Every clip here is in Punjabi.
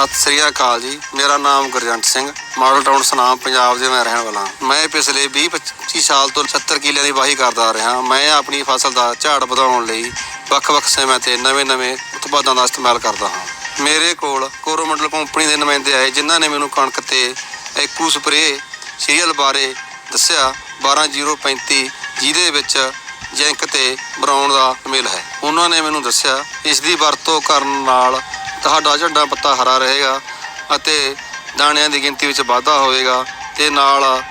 ਸਤਿ ਸ੍ਰੀ ਅਕਾਲ ਜੀ। ਮੇਰਾ ਨਾਮ ਗੁਰਜੰਟ ਸਿੰਘ। ਮਾਡਲ ਟਾਊਨ ਸਨਾਮ, ਪੰਜਾਬ ਦੇ ਮੈਂ ਰਹਿਣ ਵਾਲਾ। ਹਾਂ। ਮੈਂ ਪਿਛਲੇ 20 25 ਸਾਲ ਤੋਂ 70 ਕਿੱਲਿਆਂ ਦੀ ਵਾਹੀ ਕਰਦਾ ਆ ਰਿਹਾ। ਮੈਂ ਆਪਣੀ ਫਸਲ ਦਾ ਝਾੜ ਵਧਾਉਣ ਲਈ ਵੱਖ-ਵੱਖ ਸਮੇਂ ਤੇ ਨਵੇਂ-ਨਵੇਂ ਉਤਪਾਦਾਂ ਦਾ ਇਸਤੇਮਾਲ ਕਰਦਾ ਹਾਂ। ਮੇਰੇ ਕੋਲ ਕੋਰੋਮੰਡਲ ਕੰਪਨੀ ਦੇ ਨੁਮਾਇੰਦੇ ਆਏ, ਜਿਨ੍ਹਾਂ ਨੇ ਮੈਨੂੰ ਕਣਕ ਤੇ ਐਕੂ ਸਪਰੇ ਸੀਰੀਅਲ ਬਾਰੇ ਦੱਸਿਆ। 12035 ਜਿਹਦੇ ਵਿੱਚ ਜਿੰਕ ਤੇ ਬਰਾਊਨ ਦਾ ਮੇਲ ਹੈ। ਉਹਨਾਂ ਨੇ ਮੈਨੂੰ ਦੱਸਿਆ, ਇਸ ਦੀ ਵਰਤੋਂ ਕਰਨ ਨਾਲ ਤੁਹਾਡਾ ਝੰਡਾ ਪੱਤਾ ਹਰਾ ਰਹੇਗਾ ਅਤੇ ਦਾਣਿਆਂ ਦੀ ਗਿਣਤੀ ਵਿੱਚ ਵਾਧਾ ਹੋਵੇਗਾ ਤੇ ਨਾਲ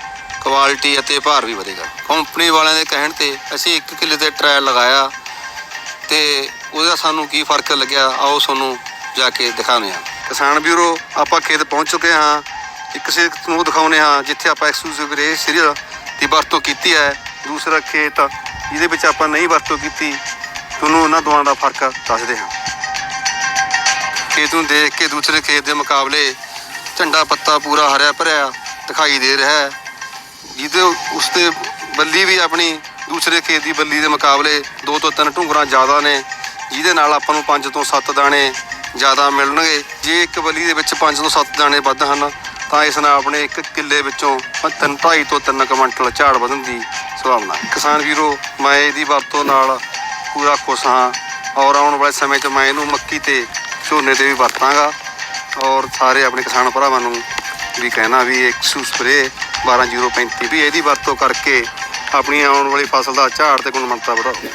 ਕੁਆਲਿਟੀ ਅਤੇ ਭਾਰ ਵੀ ਵਧੇਗਾ। ਕੰਪਨੀ ਵਾਲਿਆਂ ਦੇ ਕਹਿਣ ਤੇ ਅਸੀਂ ਇੱਕ ਕਿੱਲੇ ਤੇ ਟਰਾਇਲ ਲਗਾਇਆ ਤੇ ਉਹਦਾ ਸਾਨੂੰ ਕੀ ਫ਼ਰਕ ਲੱਗਿਆ, ਆਓ ਤੁਹਾਨੂੰ ਜਾ ਕੇ ਦਿਖਾਉਂਦੇ ਹਾਂ। ਕਿਸਾਨ ਬਿਊਰੋ ਆਪਾਂ ਖੇਤ ਪਹੁੰਚ ਚੁੱਕੇ ਹਾਂ, ਇੱਕ ਖੇਤ ਨੂੰ ਦਿਖਾਉਂਦੇ ਹਾਂ, ਜਿੱਥੇ ਆਪਾਂ ਐਕਸਕਲੂਸਿਵ ਰੇ ਸੀਰੀਅਲ ਦੀ ਵਰਤੋਂ ਕੀਤੀ ਹੈ। ਦੂਸਰਾ ਖੇਤ ਜਿਹਦੇ ਵਿੱਚ ਆਪਾਂ ਨਹੀਂ ਵਰਤੋਂ ਕੀਤੀ, ਤੁਹਾਨੂੰ ਉਹਨਾਂ ਦੋਵਾਂ ਦਾ ਫ਼ਰਕ ਦੱਸਦੇ ਹਾਂ। ਖੇਤ ਨੂੰ ਦੇਖ ਕੇ ਦੂਸਰੇ ਖੇਤ ਦੇ ਮੁਕਾਬਲੇ ਝੰਡਾ ਪੱਤਾ ਪੂਰਾ ਹਰਿਆ ਭਰਿਆ ਦਿਖਾਈ ਦੇ ਰਿਹਾ ਹੈ। ਜਿਹਦੇ ਉਸ ਤੇ ਬੱਲੀ ਵੀ ਆਪਣੀ ਦੂਸਰੇ ਖੇਤ ਦੀ ਬੱਲੀ ਦੇ ਮੁਕਾਬਲੇ ਦੋ ਤੋਂ ਤਿੰਨ ਢੁੰਗਰਾਂ ਜ਼ਿਆਦਾ ਨੇ, ਜਿਹਦੇ ਨਾਲ ਆਪਾਂ ਨੂੰ ਪੰਜ ਤੋਂ ਸੱਤ ਦਾਣੇ ਜ਼ਿਆਦਾ ਮਿਲਣਗੇ। ਜੇ ਇੱਕ ਬੱਲੀ ਦੇ ਵਿੱਚ ਪੰਜ ਤੋਂ ਸੱਤ ਦਾਣੇ ਵੱਧ ਹਨ, ਤਾਂ ਇਸ ਨਾਲ ਆਪਣੇ ਇੱਕ ਕਿੱਲੇ ਵਿੱਚੋਂ 3 2.5 ਤੋਂ 3 ਕੁਇੰਟਲ ਝਾੜ ਵਧਣ ਦੀ ਸੰਭਾਵਨਾ ਹੈ। ਕਿਸਾਨ ਵੀਰੋ, ਮੈਂ ਇਹਦੀ ਵਰਤੋਂ ਨਾਲ ਪੂਰਾ ਖੁਸ਼ ਹਾਂ ਔਰ ਆਉਣ ਵਾਲੇ ਸਮੇਂ 'ਚ ਮੈਂ ਇਹਨੂੰ ਮੱਕੀ ਤੇ ਝੋਨੇ ਤੇ ਵੀ ਵਰਤਾਂਗਾ ਔਰ ਸਾਰੇ ਆਪਣੇ ਕਿਸਾਨ ਭਰਾਵਾਂ ਨੂੰ ਵੀ ਕਹਿਣਾ ਵੀ ਇੱਕ ਸੂ ਸਪਰੇ 12035 ਵੀ ਇਹਦੀ ਵਰਤੋਂ ਕਰਕੇ ਆਪਣੀ ਆਉਣ ਵਾਲੀ ਫਸਲ ਦਾ ਝਾੜ ਤੇ ਗੁਣਵੱਤਾ ਵਧਾਓ।